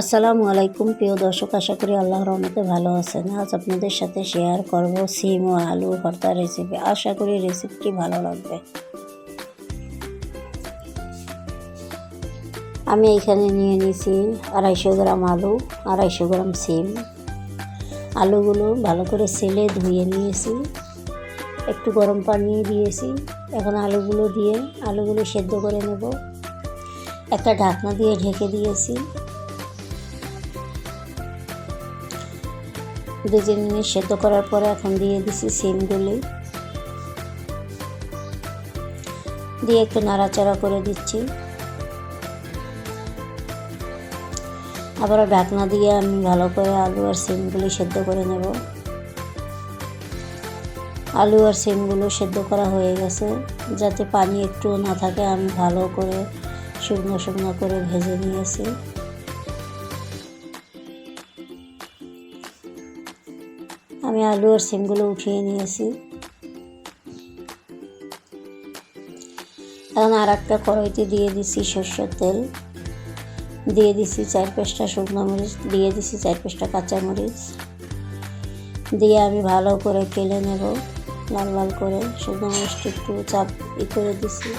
আসসালামু আলাইকুম, প্রিয় দর্শক, আশা করি আল্লাহর রহমতে ভালো আছেন। আজ আপনাদের সাথে শেয়ার করব সিম ও আলু ভর্তা রেসিপি আশা করি রেসিপিটি ভালো লাগবে। আমি এখানে নিয়ে নিয়েছি আড়াইশো গ্রাম আলু, আড়াইশো গ্রাম সিম। আলুগুলো ভালো করে সেলে ধুয়ে নিয়েছি। একটু গরম পানি দিয়েছি। এখন আলুগুলো দিয়ে আলুগুলো সেদ্ধ করে নেব। একটা ঢাকনা দিয়ে ঢেকে দিয়েছি। তিন মিনিট সেদ্ধ করার পরে এখন দিয়ে দিছি সিমগুলি। দিয়ে একটু নাড়াচাড়া করে দিচ্ছি। আবারও ঢাকনা দিয়ে আমি ভালো করে আলু আর সিমগুলি সেদ্ধ করে নেব। আলু আর সিমগুলো সেদ্ধ করা হয়ে গেছে। যাতে পানি একটু না থাকে, আমি ভালো করে শুকনো শুকনো করে ভেজে নিয়েছি। আমি আলু আর সিমগুলো উঠিয়ে নিয়েছি। এখন আর একটা কড়াইতে দিয়ে দিছি সর্ষের তেল। দিয়ে দিছি চার পাঁচটা শুকনো মরিচ, দিয়ে দিছি চার পাঁচটা কাঁচা মরিচ। দিয়ে আমি ভালো করে কেলে নেব, লাল লাল করে। শুকনো মরিচটা একটু চাপ ই করে দিছি।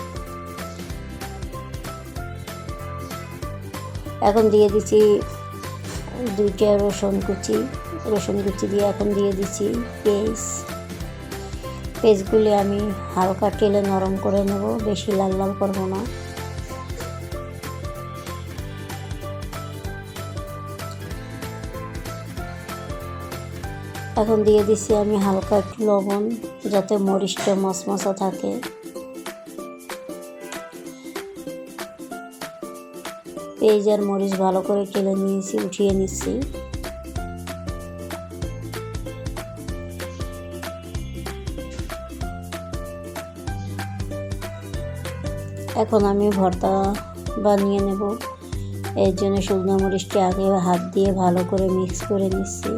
এখন দিয়ে দিচ্ছি দুইটা রসুন কুচি। রসুন কুচি দিয়ে এখন দিয়ে দিচ্ছি পেঁয়াজ। পেঁয়াজগুলি আমি হালকা তেলে নরম করে নেব, বেশি লাল লাল করব না। এখন দিয়ে দিচ্ছি আমি হালকা একটু লবণ, যাতে মরিচটা মশমশা থাকে। পেঁয়াজ আর মরিচ ভালো করে কেলে নিয়েছি, উঠিয়ে নিচ্ছি। এখন আমি ভর্তা বানিয়ে নেব। এর জন্য শুকনো মরিচটি আগে হাত দিয়ে ভালো করে মিক্স করে নিচ্ছি।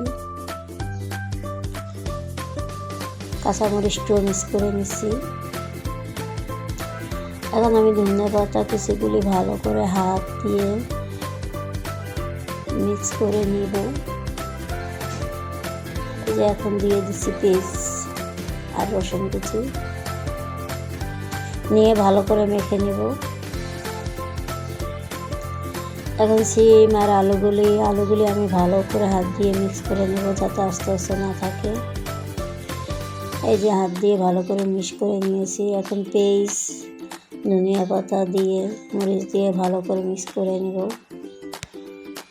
কাঁচা কাঁচামরিচটিও মিক্স করে নিচ্ছি। এখন আমি ধনিয়া পাতা কুচিগুলি ভালো করে হাত দিয়ে মিক্স করে নিব। যে এখন দিয়ে দিচ্ছি পেঁয়াজ আর রসুন কুচি। নিয়ে ভালো করে মেখে নেব। এখন সিম আর আলুগুলি আলুগুলি আমি ভালো করে হাত দিয়ে মিক্স করে নেব যাতে আস্তে আস্তে না থাকে। এই যে হাত দিয়ে ভালো করে মিক্স করে নিয়েছি। এখন পেঁয়াজ, ধনিয়া পাতা দিয়ে, মরিচ দিয়ে ভালো করে মিক্স করে নেব।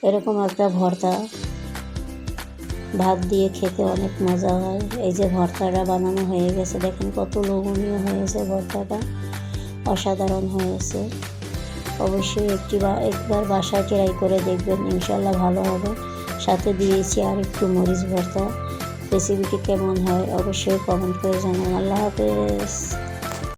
এরকম একটা ভর্তা। ভাত দিয়ে খেতে অনেক মজা হয়। এই যে ভর্তাটা বানানো হয়ে গেছে, দেখেন কত লোভনীয় হয়েছে ভর্তাটা। অসাধারণ হয়েছে। অবশ্যই একটি একবার বাসায় ট্রাই করে দেখবেন ইনশাল্লাহ ভালো হবে। সাথে দিয়েছি আর একটু মরিচ ভর্তা। রেসিপিটি কেমন হয় অবশ্যই কমেন্ট করে জানান আল্লাহ হাফেজ।